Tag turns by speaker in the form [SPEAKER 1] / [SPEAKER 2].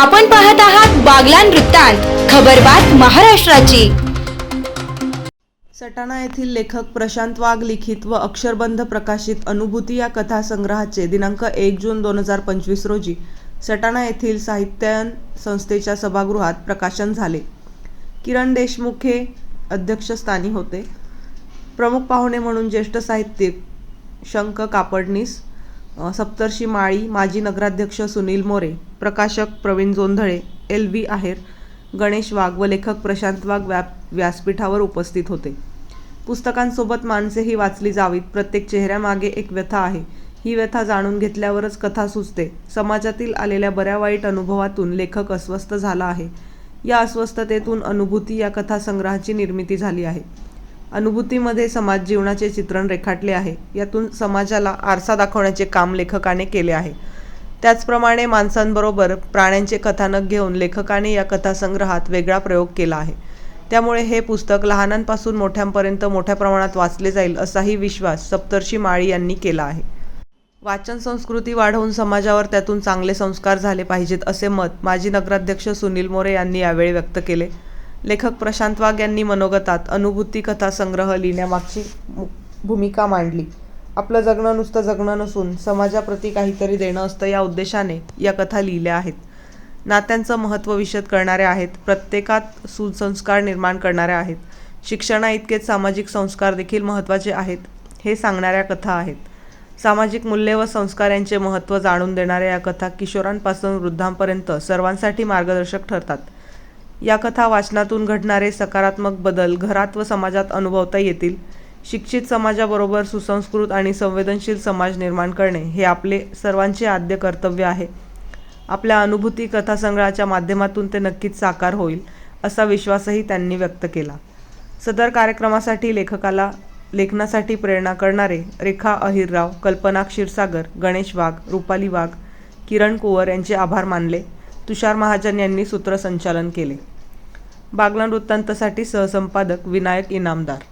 [SPEAKER 1] आपण पाहत आहात बागलान वृत्तांत खबरबात महाराष्ट्राची.
[SPEAKER 2] सटाणा येथील लेखक प्रशांत वाघ लिखित व अक्षरबंध प्रकाशित अनुभूती या कथासंग्रहाचे दिनांक एक जून दोन हजार पंचवीस रोजी सटाणा येथील साहित्यायन संस्थेच्या सभागृहात प्रकाशन झाले. किरण देशमुख हे अध्यक्षस्थानी होते. प्रमुख पाहुणे म्हणून ज्येष्ठ साहित्यिक शंक कापडनीस सप्तर्षी माळी माजी नगराध्यक्ष सुनील मोरे प्रकाशक प्रवीण जोंधळे एल व्ही आहेर गणेश वाघ व लेखक प्रशांत वाघ व्या व्यासपीठावर उपस्थित होते. पुस्तकांसोबत माणसेही वाचली जावीत. प्रत्येक चेहऱ्यामागे एक व्यथा आहे. ही व्यथा जाणून घेतल्यावरच कथा सुचते. समाजातील आलेल्या बऱ्या वाईट अनुभवातून लेखक अस्वस्थ झाला आहे. या अस्वस्थतेतून अनुभूती या कथासंग्रहाची निर्मिती झाली आहे. अनुभूतीमध्ये समाज जीवनाचे चित्रण रेखाटले आहे. यातून समाजाला आरसा दाखवण्याचे काम लेखकाने केले आहे. त्याचप्रमाणे माणसांबरोबर प्राण्यांचे कथानक घेऊन लेखकाने या कथासंग्रहात वेगळा प्रयोग केला आहे. त्यामुळे हे पुस्तक लहानांपासून मोठ्यांपर्यंत मोठ्या प्रमाणात वाचले जाईल असाही विश्वास सप्तर्षी माळी यांनी केला आहे. वाचन संस्कृती वाढवून समाजावर त्यातून चांगले संस्कार झाले पाहिजेत असे मत माजी नगराध्यक्ष सुनील मोरे यांनी यावेळी व्यक्त केले. लेखक प्रशांत वाघ यांनी मनोगतात अनुभूती कथा संग्रह लिहिण्यामागची मु- भूमिका मांडली. आपलं जगणं नुसतं जगणं नसून समाजाप्रती काहीतरी देणं असतं या उद्देशाने या कथा लिहिल्या आहेत. नात्यांचं महत्त्व विशद करणाऱ्या आहेत प्रत्येकात सुसंस्कार निर्माण करणाऱ्या आहेत. शिक्षणा इतकेच सामाजिक संस्कार देखील महत्त्वाचे आहेत हे सांगणाऱ्या कथा आहेत. सामाजिक मूल्ये व संस्कार यांचे महत्त्व जाणून देणाऱ्या या कथा किशोरांपासून वृद्धांपर्यंत सर्वांसाठी मार्गदर्शक ठरतात. या कथा वाचनातून घडणारे सकारात्मक बदल घरात व समाजात अनुभवता येतील. शिक्षित समाजाबरोबर सुसंस्कृत आणि संवेदनशील समाज निर्माण करणे हे आपले सर्वांचे आद्य कर्तव्य आहे. आपल्या अनुभूती कथासंग्रहाच्या माध्यमातून ते नक्कीच साकार होईल असा विश्वासही त्यांनी व्यक्त केला. सदर कार्यक्रमासाठी लेखकाला लेखनासाठी प्रेरणा करणारे रेखा अहिरराव कल्पना क्षीरसागर गणेश वाघ रुपाली वाघ किरण कुवर यांचे आभार मानले. तुषार महाजन यांनी सूत्रसंचालन केले. बागला वृत्तांतसाठी सहसंपादक विनायक इनामदार.